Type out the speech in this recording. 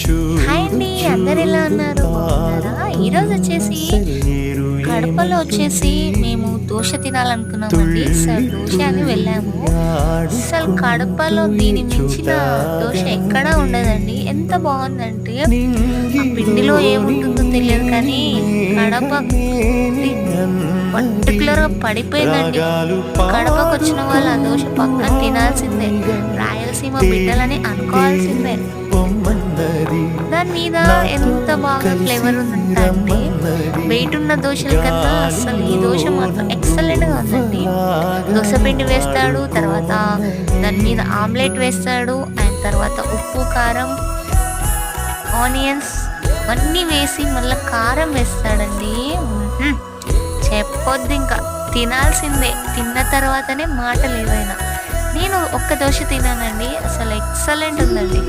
Hi అండి అందరు ఎలా ఉన్నారు బాగున్నారా ఈరోజు వచ్చేసి కడపలో వచ్చేసి మేము దోశ తినాలనుకున్నామండి. సార్ దోశ అని వెళ్ళాము. అసలు కడపలో దీని మించిన దోశ ఎక్కడా ఉండదండి. ఎంత బాగుందంటే పిండిలో ఏముంటుందో తెలియదు కానీ కడప పర్టికులర్గా పడిపోయిందండి. కడపకు వచ్చిన వాళ్ళు ఆ దోశ పక్కన తినాల్సిందే. రాయలసీమ బిడ్డలని అనుకోవాల్సిందే. మీద ఎంత బాగా ఫ్లేవర్ ఉందంటే వెయిట్ ఉన్న దోశల కన్నా అసలు ఈ దోశ మాత్రం ఎక్సలెంట్గా ఉందండి. దోశ పిండి వేస్తాడు తర్వాత దాని మీద ఆమ్లెట్ వేస్తాడు అండ్ తర్వాత ఉప్పు కారం ఆనియన్స్ అన్నీ వేసి మళ్ళీ కారం వేస్తాడండి. చెప్పొద్దు ఇంకా. తినాల్సిందే. తిన్న తర్వాతనే మాటలు ఏవైనా. నేను ఒక్క దోశ తిన్నానండి. అసలు ఎక్సలెంట్ ఉందండి.